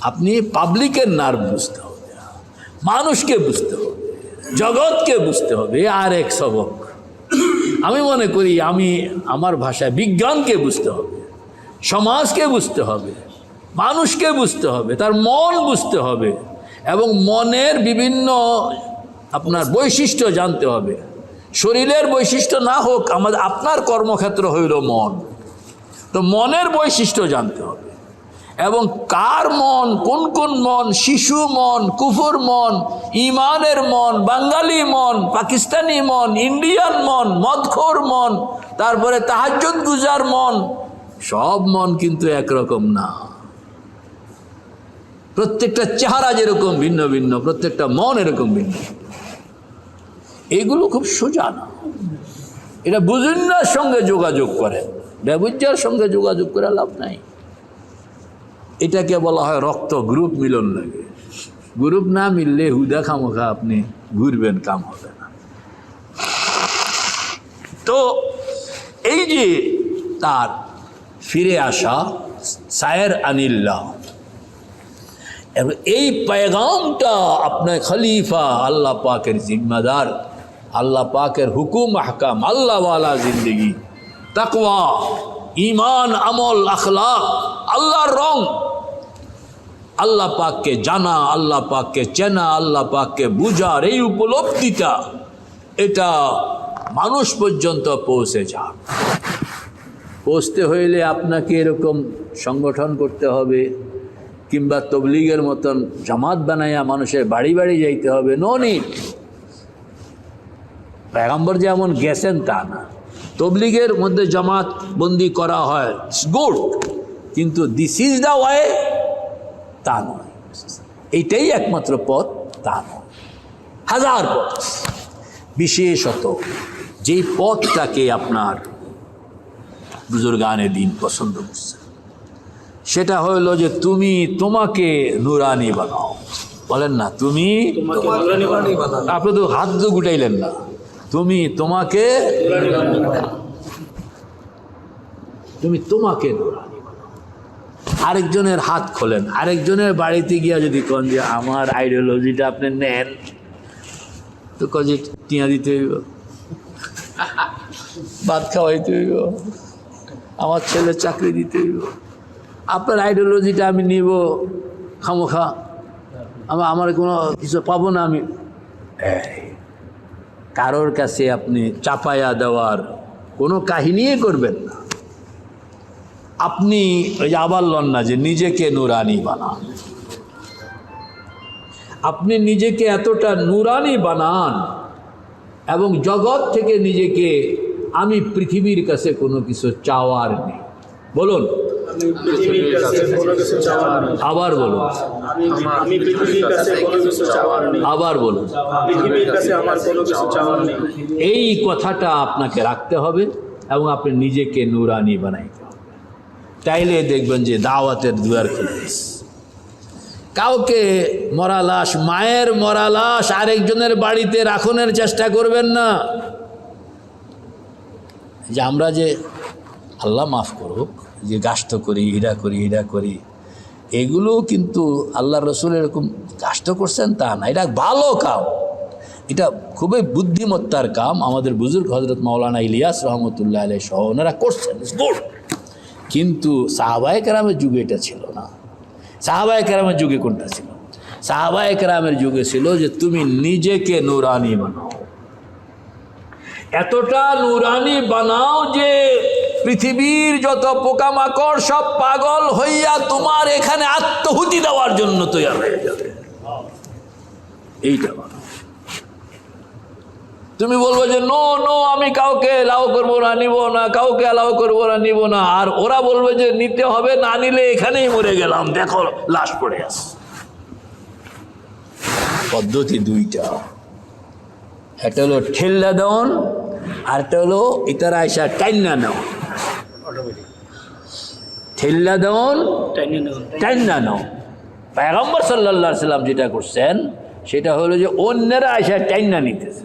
আপনি পাবলিকের নার্ভ বুঝতে হবে। মানুষকে বুঝতে হবে। জগৎকে বুঝতে হবে। আর এক সবক। আমি মনে করি আমি আমার ভাষায় বিজ্ঞানকে বুঝতে হবে। সমাজকে বুঝতে হবে। মানুষকে বুঝতে হবে। তার মন বুঝতে হবে। এবং মনের বিভিন্ন আপনার বৈশিষ্ট্য জানতে হবে। শরীরের বৈশিষ্ট্য না হোক, আমাদের আপনার কর্মক্ষেত্র হইল মন। তো মনের বৈশিষ্ট্য জানতে হবে। এবং কার মন, কোন কোন মন? শিশু মন, কুফুর মন, ইমানের মন, বাঙালি মন, পাকিস্তানি মন, ইন্ডিয়ান মন, মদখোর মন, তারপরে তাহাজ্জুদ গুজার মন, সব মন কিন্তু একরকম না। প্রত্যেকটা চেহারা যেরকম ভিন্ন ভিন্ন, প্রত্যেকটা মন এরকম ভিন্ন। এগুলো খুব সোজা না। এটা বুজুন্নার সঙ্গে যোগাযোগ করেন। ব্যবুজ্জার সঙ্গে যোগাযোগ করে লাভ নাই। এটাকে বলা হয় রক্ত গ্রুপ মিলন লাগে গ্রুপ না মিললে হুদা খামোখা আপনি ঘুরবেন, কাম হবে না। তো এই যে তার ফিরে আসা সায়ের আনিল্লাহ, এবং এই পেগামটা আপনার খলিফা, আল্লাহ পাকের জিম্মাদার, আল্লাহ পাকের হুকুম, আহকাম আল্লাহওয়ালা জিন্দগি, তাকওয়া ইমান আমল, আখলাক, আল্লাহর রং আল্লাহ পাককে জানা, আল্লাহ পাককে চেনা, আল্লাহ পাককে বুঝার এই উপলব্ধিটা, এটা মানুষ পর্যন্ত পৌঁছে যাক। পৌঁছতে হইলে আপনাকে এরকম সংগঠন করতে হবে, কিংবা তবলিগের মতন জামাত বানাইয়া মানুষের বাড়ি বাড়ি যাইতে হবে, নো নিট পেগাম্বর যেমন গেছেন, তা না। তবলিগের মধ্যে জামাত বন্দি করা হয় গুড কিন্তু দিস ইজ দ্য ওয়ে তা নয়। এইটাই একমাত্র পথ তা নয়। হাজার পথ। বিশেষত যেই পথটাকে আপনার বুজুর্গানে দিন পছন্দ করছে সেটা হলো যে তুমি তোমাকে নুরানি বানাও। বলেন না তুমি আপনি তো হাত তো গুটাইলেন না। তুমি তোমাকে তুমি তোমাকে নুরানি আরেকজনের হাত খোলেন। আরেকজনের বাড়িতে গিয়া যদি কন যে, আমার আইডিওলজিটা আপনি নেন। তো কজে টিয়া দিতে হইব। ভাত খাওয়াইতে হইব। আমার ছেলে চাকরি দিতে হইব। আপনার আইডিওলজিটা আমি নিব খামোখা। আমার আমার কোনো কিছু পাবো না আমি। কারোর কাছে আপনি চাপায়া দেওয়ার কোনো কাহিনীই করবেন না। আপনি আবার লন না যে নিজেকে নুরানি বানান আপনি নিজেকে এতটা নুরানি বানান এবং জগৎ থেকে নিজেকে আমি পৃথিবীর কাছে কোনো কিছু চাওয়ার নেই। বলুন। আবার বলুন। আবার বলুন। এই কথাটা আপনাকে রাখতে হবে এবং আপনি নিজেকে নুরানি বানাইতে হবে তাইলে দেখবেন যে দাওয়াতের দুয়ার খুলে গেছে। কাউকে মরা লাশ মায়ের মরা লাশ আরেকজনের বাড়িতে রাখনের চেষ্টা করবেন না যে আমরা যে আল্লাহ মাফ করুক যে গাস্ত করি হিরা করি হিরা করি, এগুলো কিন্তু আল্লাহ রসুল এরকম গাস্ত করছেন তা না, এটা ভালো কাম এটা খুবই বুদ্ধিমত্তার কাম আমাদের বুজুর্গ হজরত মাওলানা ইলিয়াস রহমতুল্লাহ আলাই সহ, ওনারা করছেন good. কিন্তু সাহাবায় কেরামের যুগে এটা ছিল না। সাহাবায় কেরামের যুগে কোনটা ছিল? সাহাবায় কেরামের যুগে ছিল যে তুমি নিজেকে নুরানি বানাও। এতটা নুরানি বানাও যে পৃথিবীর যত পোকামাকড় সব পাগল হইয়া তোমার এখানে আত্মহুতি দেওয়ার জন্য তৈরি হয়ে যাবে। এইটা তুমি বলব যে নো নো আমি কাউকে লাউ করব না নিব না কাউকে লাউ করব না নিব না। আর ওরা বলবে যে নিতে হবে না নিলে এখানেই মরে গেলাম। দেখো লাশ পড়ে আস পদ্ধতি দুইটা। একটা হলো ঠেল্লা দেওয়ান আর একটা হলো ইতারা আয়সা টাইনা নেওয়া ঠেল্লা দেওয়ান টাইনা নেওয়া পেগম্বর সাল্লাহ সাল্লাম যেটা করছেন সেটা হলো যে অন্যেরা আয়সা টাইনা নিতেছে।